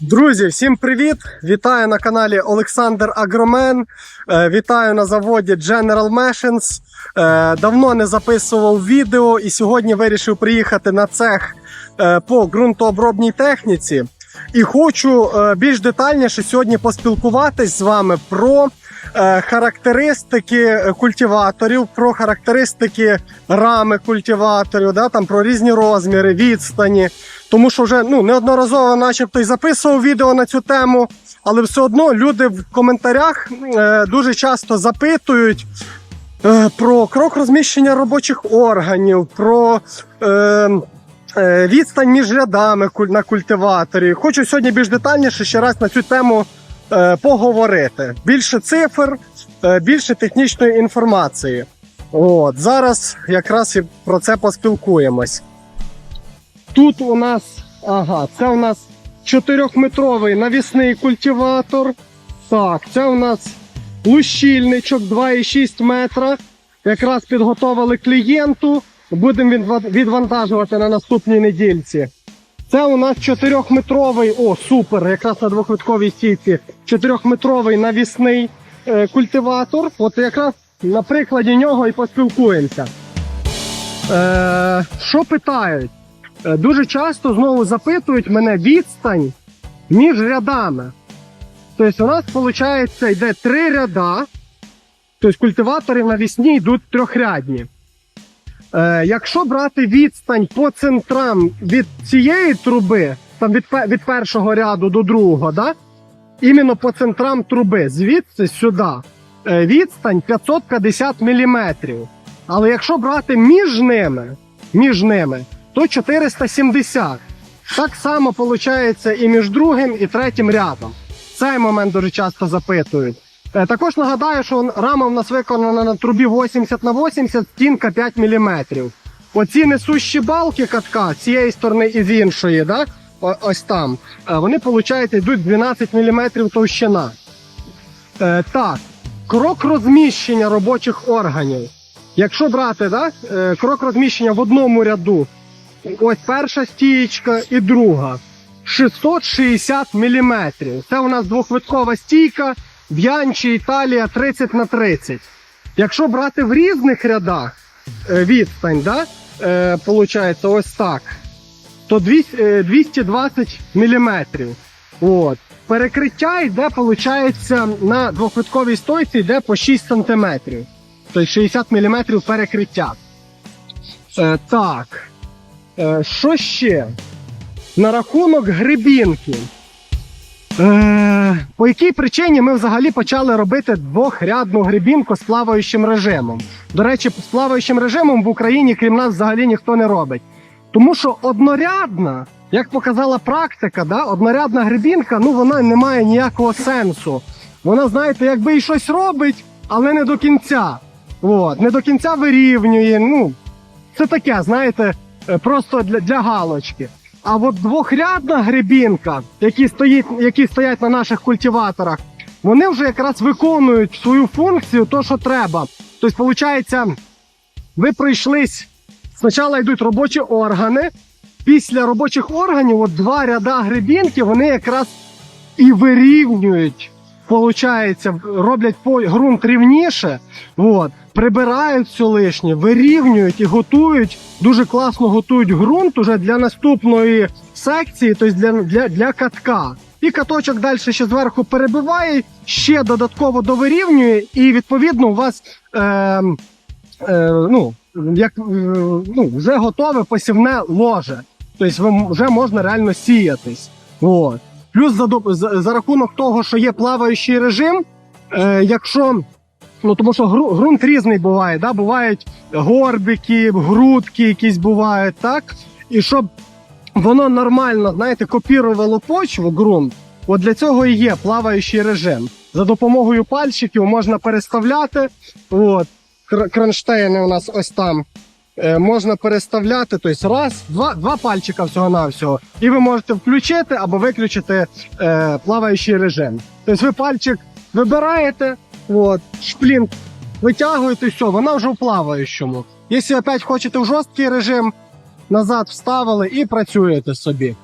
Друзі, всім привіт! Вітаю на каналі Олександр Агромен. Е, Вітаю на заводі General Machines. Е, Давно не записував відео і сьогодні вирішив приїхати на цех е, по ґрунтообробній техніці. І хочу е, більш детальніше сьогодні поспілкуватись з вами про е, характеристики культиваторів, про характеристики рами культиваторів, да, там, про різні розміри, відстані. Тому що вже ну, неодноразово начебто і записував відео на цю тему, але все одно люди в коментарях е, дуже часто запитують про крок розміщення робочих органів, про відстань між рядами на культиваторі. Хочу сьогодні більш детальніше ще раз на цю тему е, поговорити. Більше цифр, е, більше технічної інформації. От, зараз якраз і про це поспілкуємось. Тут у нас, ага, це у нас 4-метровий навісний культиватор. Так, це у нас лущильничок 2,6 метра. Якраз підготовили клієнту. Будемо відвантажувати на наступній недільці. Це у нас 4-метровий, о, супер, якраз на двохвитковій стійці. 4-метровий навісний е, культиватор. От якраз на прикладі нього і поспілкуємося. Е, що питають? Е, Дуже часто знову запитують мене відстань між рядами. Тобто у нас, виходить, йде три ряда. Тобто культиватори навісні йдуть трьохрядні. Е, якщо брати відстань по центрам від цієї труби, там від, від першого ряду до другого, да? іменно по центрам труби, звідси сюди, е, відстань 550 мм. Але якщо брати між ними, між ними, то 470. Так само виходить і між другим і третім рядом. Цей момент дуже часто запитують. Е, Також нагадаю, що рама в нас виконана на трубі 80 на 80, стінка 5 мм. Оці несущі балки катка з цієї сторони і з іншої, да? ось там, е, вони, виходить, йдуть 12 мм товщина. Е, так, крок розміщення робочих органів. Якщо брати да, крок розміщення в одному ряду, ось перша стієчка і друга. 660 мм. Це у нас двохвиткова стійка в Янчі Італія 30 на 30. Якщо брати в різних рядах е, відстань, да, е, получається ось так, то 200, е, 220 мм. От. Перекриття йде, виходить, на двохвитковій стойці йде по 6 см. Тобто 60 мм перекриття. Е, так. Е, що ще? На рахунок грибінки. Е, по якій причині ми взагалі почали робити двохрядну грибінку з плаваючим режимом? До речі, з плаваючим режимом в Україні, крім нас, взагалі ніхто не робить. Тому що однорядна, як показала практика, да, однорядна грибінка, ну вона не має ніякого сенсу. Вона, знаєте, якби і щось робить, але не до кінця. От, не до кінця вирівнює. Ну, це таке, знаєте, е, просто для, для галочки. А от двохрядна грибінка, які, стоїть, які стоять на наших культиваторах, вони вже якраз виконують свою функцію, то, що треба. Тобто, виходить, ви пройшлись, спочатку йдуть робочі органи. Після робочих органів от два ряда грибінки, вони якраз і вирівнюють. Получається, роблять ґрунт рівніше, от, прибирають все лишнє, вирівнюють і готують, дуже класно готують ґрунт уже для наступної секції, тобто для, для, для катка. І каточок далі ще зверху перебиває, ще додатково довирівнює, і відповідно у вас е, е, ну, як, е, ну, вже готове посівне ложе. Тобто вже можна реально сіятись. От. Плюс за, за, за рахунок того, що є плаваючий режим, е, якщо ну тому що ґрунт різний буває, да? бувають горбики, грудки якісь бувають, так? І щоб воно нормально, знаєте, копірувало почву, ґрунт, от для цього і є плаваючий режим. За допомогою пальчиків можна переставляти. От. Кронштейни у нас ось там. Е, можна переставляти, тобто раз, два, два пальчика всього-навсього. І ви можете включити або виключити е, плаваючий режим. Тобто ви пальчик вибираєте, от, шплінт витягуєте, все, вона вже в плаваючому. Якщо опять хочете в жорсткий режим, назад вставили і працюєте собі.